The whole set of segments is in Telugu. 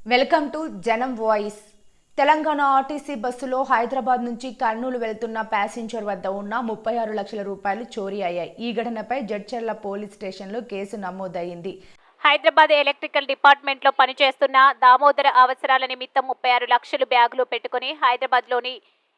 Welcome to Janam voice. Telangana RTC బస్సులో హైదరాబాద్ నుంచి కర్నూలు వెళ్తున్న ప్యాసింజర్ వద్ద ఉన్న ముప్పై ఆరు లక్షల రూపాయలు చోరీ అయ్యాయి. ఈ ఘటనపై జడ్చర్ల పోలీస్ స్టేషన్లో కేసు నమోదయ్యింది హైదరాబాద్ ఎలక్ట్రికల్ డిపార్ట్మెంట్లో పనిచేస్తున్న దామోదర అవసరాల నిమిత్తం ముప్పై ఆరు లక్షలు బ్యాగులు పెట్టుకుని హైదరాబాద్లోని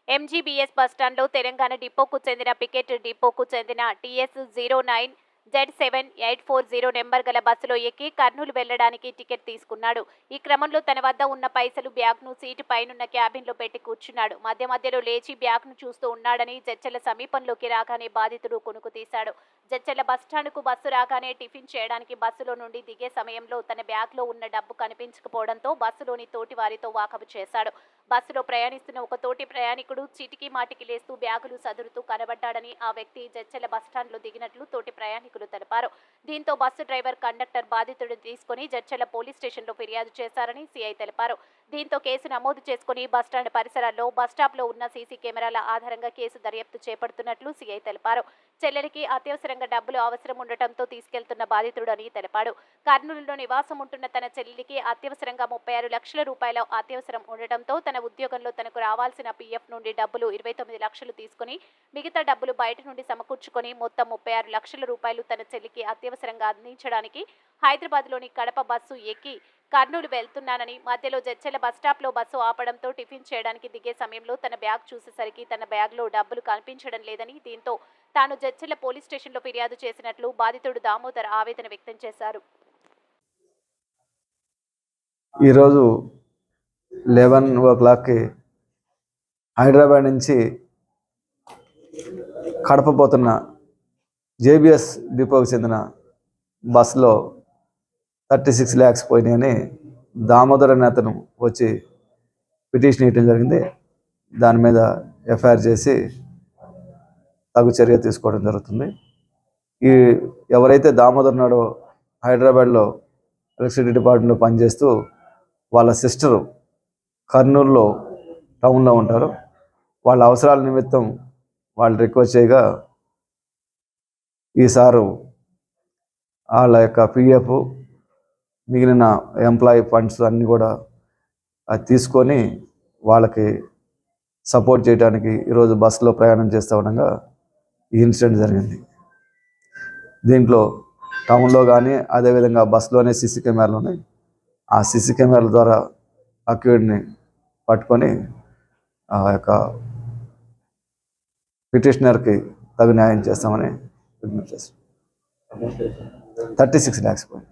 ఎంజీబీఎస్ బస్టాండ్లో తెలంగాణ డిపోకు చెందిన పికెట్ డిపోకు చెందిన TS zero nine Z seven eight four zero number గల బస్సులో ఎక్కి కర్నూలు వెళ్ళడానికి టికెట్ తీసుకున్నాడు. ఈ క్రమంలో తన వద్ద ఉన్న పైసలు బ్యాగ్ను సీటు పైనున్న క్యాబిన్లో పెట్టి కూర్చున్నాడు. మధ్య మధ్యలో లేచి బ్యాగ్ను చూస్తూ ఉన్నాడని జడ్చల సమీపంలోకి రాగానే బాధితుడు కొనుక్కు తీశాడు. జడ్చల బస్టాండ్కు బస్సు రాగానే టిఫిన్ చేయడానికి బస్సులో నుండి దిగే సమయంలో తన బ్యాగ్లో ఉన్న డబ్బు కనిపించకపోవడంతో బస్సులోని తోటి వారితో వాకపు చేశాడు. బస్సులో ప్రయాణిస్తున్న ఒక తోటి ప్రయాణికుడు చిటికి మాటికి లేస్తూ బ్యాగులు సదురుతూ కనబడ్డాడని ఆ వ్యక్తి జడ్చల బస్టాండ్లో దిగినట్లు తోటి ప్రయాణికులు తెలిపారు. దీంతో బస్సు డ్రైవర్ కండక్టర్ బాధితుడిని తీసుకుని జడ్చల పోలీస్ స్టేషన్లో ఫిర్యాదు చేశారని సీఐ తెలిపారు. దీంతో కేసు నమోదు చేసుకుని బస్టాండ్ పరిసరాల్లో బస్టాప్లో ఉన్న సీసీ కెమెరాల ఆధారంగా కేసు దర్యాప్తు చేపడుతున్నట్లు సీఐ తెలిపారు. చెల్లెలికి అత్యవసరంగా డబ్బులు అవసరం ఉండటంతో తీసుకెళ్తున్న బాధితుడని తెలిపాడు. కర్నూలులో నివాసం ఉంటున్న తన చెల్లికి అత్యవసరంగా ముప్పై ఆరు లక్షల రూపాయల అత్యవసరం ఉండటంతో తన ఉద్యోగంలో తనకు రావాల్సిన పీఎఫ్ నుండి డబ్బులు ఇరవై తొమ్మిది లక్షలు తీసుకుని మిగతా డబ్బులు బయట నుండి సమకూర్చుకొని మొత్తం ముప్పై ఆరు లక్షల రూపాయలు తన చెల్లికి అత్యవసరంగా అందించడానికి హైదరాబాద్లోని కడప బస్సు ఎక్కి కర్నూలు వెళ్తున్నానని మధ్యలో జడ్చెల బస్టాప్లో బస్సు ఆపడంతో టిఫిన్ చేయడానికి దిగే సమయంలో తన బ్యాగ్ చూసేసరికి తన బ్యాగ్లో డబ్బులు కనిపించడం లేదని దీంతో తాను జడ్చెల పోలీస్ స్టేషన్లో ఫిర్యాదు చేసినట్లు బాధితుడు దామోదర్ ఆవేదన వ్యక్తం చేశారు. ఈరోజు లెవెన్ ఓ క్లాక్కి హైదరాబాద్ నుంచి కడప పోతున్న జేబిఎస్ డిపోకి చెందిన బస్సులో థర్టీ సిక్స్ ల్యాక్స్ పోయినాయని దామోదర్ అనే అతను వచ్చి పిటిషన్ ఇవ్వడం జరిగింది. దాని మీద ఎఫ్ఐఆర్ చేసి తగు చర్య తీసుకోవడం జరుగుతుంది. ఈ ఎవరైతే దామోదర్ నాడో హైదరాబాద్లో ఎలక్ట్రిసిటీ డిపార్ట్మెంట్లో పనిచేస్తూ వాళ్ళ సిస్టరు కర్నూలులో టౌన్లో ఉంటారు. వాళ్ళ అవసరాల నిమిత్తం వాళ్ళు రిక్వెస్ట్ చేయగా ఈ సారు వాళ్ళ యొక్క పిఎఫ్ మిగిలిన ఎంప్లాయీ ఫండ్స్ అన్నీ కూడా అది తీసుకొని వాళ్ళకి సపోర్ట్ చేయడానికి ఈరోజు బస్సులో ప్రయాణం చేస్తూ ఉండగా ఈ ఇన్సిడెంట్ జరిగింది. దీంట్లో టౌన్లో కానీ అదేవిధంగా బస్సులోనే సీసీ కెమెరాలు ఉన్నాయి ఆ సీసీ కెమెరాల ద్వారా అక్యూడ్ని పట్టుకొని ఆ యొక్క పిటిషనర్కి తగు న్యాయం చేస్తామని విజ్ఞప్తి చేస్తాం థర్టీ సిక్స్ ల్యాక్స్ పోయింది.